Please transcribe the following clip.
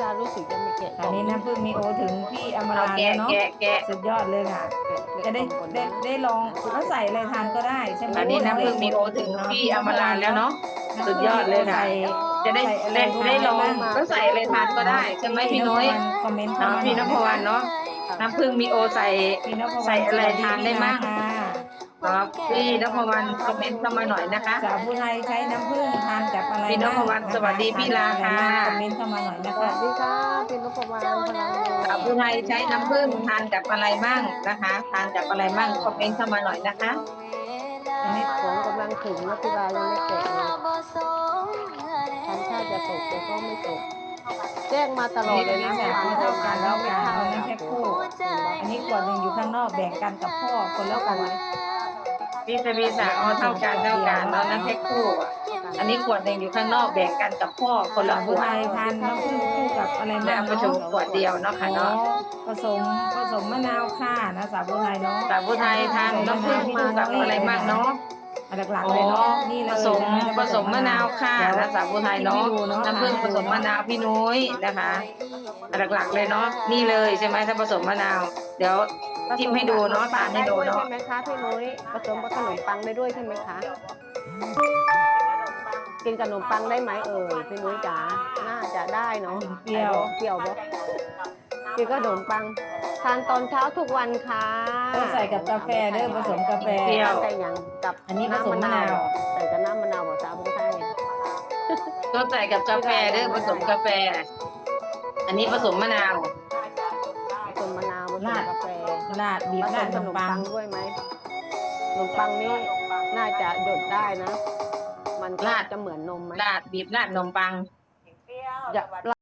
ยารู้สึกจะไม่แกะตอนนี้น้ำผึ้งมีโอถึงพี่อมเอาราแกะแล้วเนาะแกะแกะ สุดยอดเลยค่ะ จะได้ได้ได้ลองก็ใส่อะไรทานก็ได้ใช่ไหมอันนี้น้ำผึ้งมีโอถึงพี่อมราแล้วเนาะ สุดยอดเลยค่ะใส่จะได้ใส่อะไรได้ทานได้ลองบ้างก็ใส่อะไรทานก็ได้ใช่ไหมพี่นุ้ยคอมเมนต์เนาะพี่นภวรรณเนาะน้ำผึ้งมีโอใส่ พี่นภวรรณใส่อะไรทานได้มั่งสวัสดีค่ะครับพี่นภวรรณคอมเมนต์เข้ามาหน่อยนะคะ สาวผู้ไทยใช้น้ำผึ้ง ทานกับอะไรพี่นภวรรณบ้างสวัสดีพี่ลาค่ะคอมเมนต์เข้ามาหน่อยนะสวัคะสดีค่ะเป็นนพวรรณพลังสาวผู้ไทยใช้น้ำผึ้งทานกับอะไรบ้างนะคะทานกับอะไรบ้างคอมเมนต์เข้ามาหน่อยนะคะ อันนี้ฝนกำลังถึงนะพี่ลายังไม่แกะเลยทำท่าจะตกแต่ก็ไม่ตก แจ้งมาตลอดเลยนะแบบฟังเท่ากันแล้วไม่กันเข้าเอาน้ำแพ็คคู่ อันนี้ขวดหนึ่งอยู่ข้างนอกแบ่งกันกับพ่อคนละขวด พี่จะมีสาวเอาเท่ากันเท่ากันตอนนั้นแพ็คคู่อะ อันนี้ขวดหนึ่งอยู่ข้างนอกแบ่งกันกับพ่อคนละสาวขผู้วไทดยทานน้ำผึ้งคู่กับอะไรและบ้างเอามาชมขวดเดียวเนาะค่ะเนาะผสมผสมมะนาวค่ะนะสาวผู้ไทยเนาะ สาวผู้ไทยทานน้ำผึ้งคู่กับอะไรบ้างเนาะหลักๆเลยเนาะนี่เลผยสมผสมมะนาวค่ะนะสาวผู้ไทยเนาะน้ำผึ้งผสมมะนาวพี่นุ้ยนะคะหลักๆเลยเนาะนี่เลยใช่ไหมถ้าผสมมะนาว เดี๋ยวจิ้มให้ดูเนาะทานให้ดูเนาะ ใช่ไหมคะพี่นุ้ยผสมกับขนมปังได้ด้วยใช่ไหมคะ กินกับขนมปังได้ไหมเอ่ยพี่นุ้ยจ๋าน่าจะได้เนาะเปรี้ยวเปรี้ยวบ่กินกับขนมปัง ทานตอนเช้าทุกวันค่ะก็ใส่กับกาแฟเด้อผสมกาแฟเปรี้ยวใส่หยังกับอันนี้ผสมมะนาว ใส่กับน้ำมะนาวบ่จ้าผู้ไทยก็ใส่กับกาแฟเด้อผสมกาแฟ อันนี้ผสมมะนาว ผสมมะนาวผสมกาแฟราดบีบผสราดมขขนนมมปัปังงด้วยไหมขนมปังนี่น่าจะหยดได้นะ มันก็ราดจะเหมือนนมไหมราดบีบราดนมปังอย่า